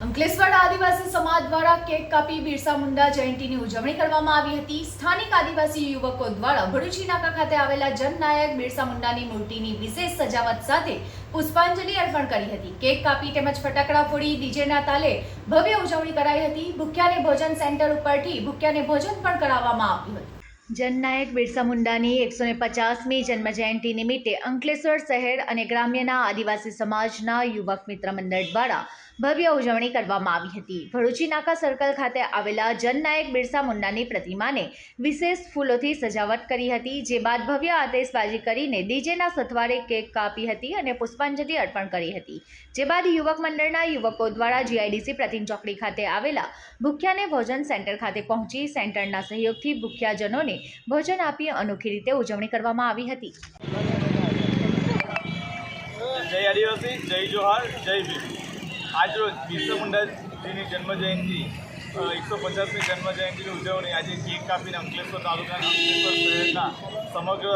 અંકલેશ્વર આદિવાસી સમાજ દ્વારા કેક કાપી બિરસા મુંડા જયંતિની ઉજવણી કરવામાં આવી હતી. સ્થાનિક આદિવાસી યુવકો દ્વારા ભરૂચી નાકા ખાતે આવેલા જનનાયક બિરસા મુંડાની મૂર્તિની વિશેષ સજાવટ સાથે પુષ્પાંજલિ અર્પણ કરી હતી. કેક કાપી તેમજ ફટાકડા ફોડી ડીજેના તાલે ભવ્ય ઉજવણી કરાઈ હતી. ભૂખ્યાને ભોજન સેન્ટર ઉપરથી ભૂખ્યાને ભોજન પણ કરાવવામાં આવ્યું હતું. જનનાયક બિરસા મુંડાની એકસો ને પચાસમી જન્મજયંતિ નિમિત્તે અંકલેશ્વર શહેર અને ગ્રામ્યના આદિવાસી સમાજના યુવક મિત્ર મંડળ દ્વારા ભવ્ય ઉજવણી કરવામાં આવી હતી. ભરૂચી નાકા સર્કલ ખાતે આવેલા જનનાયક બિરસા મુંડાની પ્રતિમાને વિશેષ ફૂલોથી સજાવટ કરી હતી, જે બાદ ભવ્ય આતેશબાજી કરીને ડીજેના સથવારે કેક કાપી હતી અને પુષ્પાંજલિ અર્પણ કરી હતી. જે બાદ યુવક મંડળના યુવકો દ્વારા જીઆઈડીસી પ્રતિમ ચોકડી ખાતે આવેલા ભૂખ્યાને ભોજન સેન્ટર ખાતે પહોંચી સેન્ટરના સહયોગથી ભૂખ્યાજનોને ભોજન આપી અનોખી રીતે ઉજવણી કરવામાં આવી હતી. જય આદિવાસી, જય જોહાર, જય ભીમ. આજરોજ બિરસા મુંડાજીની જન્મજયંતિ એકસો પચાસમી જન્મજયંતિની ઉજવણી આજે કેક કાપીને અંકલેશ્વર તાલુકાના અંકલેશ્વર શહેરના સમગ્ર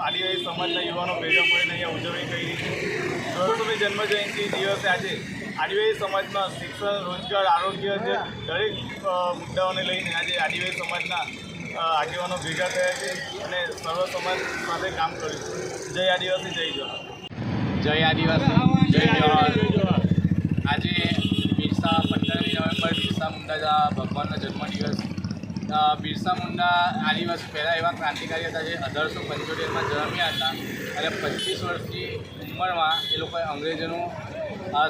આદિવાસી સમાજના યુવાનો ભેગા મળીને અહીંયા ઉજવણી કરી છે. દોઢસોમી જન્મજયંતિ દિવસે આજે આદિવાસી સમાજમાં શિક્ષણ રોજગાર આરોગ્ય જે દરેક મુદ્દાઓને લઈને આજે આદિવાસી સમાજના આગેવાનો ભેગા થયા છે અને સર્વ સમાજ સાથે કામ કર્યું જય આદિવાસી જય જવાહર. જય આદિવાસી જય જવાહર. આજે બિરસા પંદરમી નવેમ્બર બિરસા મુંડા ભગવાનનો જન્મદિવસ બિરસા મુંડા આદિવાસી પહેલાં એવા ક્રાંતિકારી હતા જે અઢારસો પંચોતેરમાં જન્મ્યા હતા અને પચીસ વર્ષની ઉંમરમાં એ લોકોએ અંગ્રેજોનું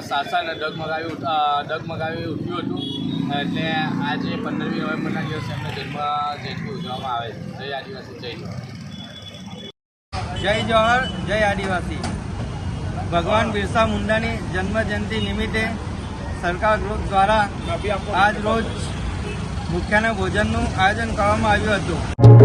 શાસન ડગમગાવી ડગમગાવી ઉઠ્યું હતું. એટલે આજે પંદરમી નવેમ્બરના દિવસે એમનો જન્મ, જયંતિ ઉજવવામાં આવે છે. જય આદિવાસી, જય જય જવાહર, જય આદિવાસી. ભગવાન બિરસા મુંડાની જન્મજયંતિ નિમિત્તે સરકાર ગ્રુપ દ્વારા આજ રોજ મુખ્યના ભોજનનું આયોજન કરવામાં આવ્યું હતું.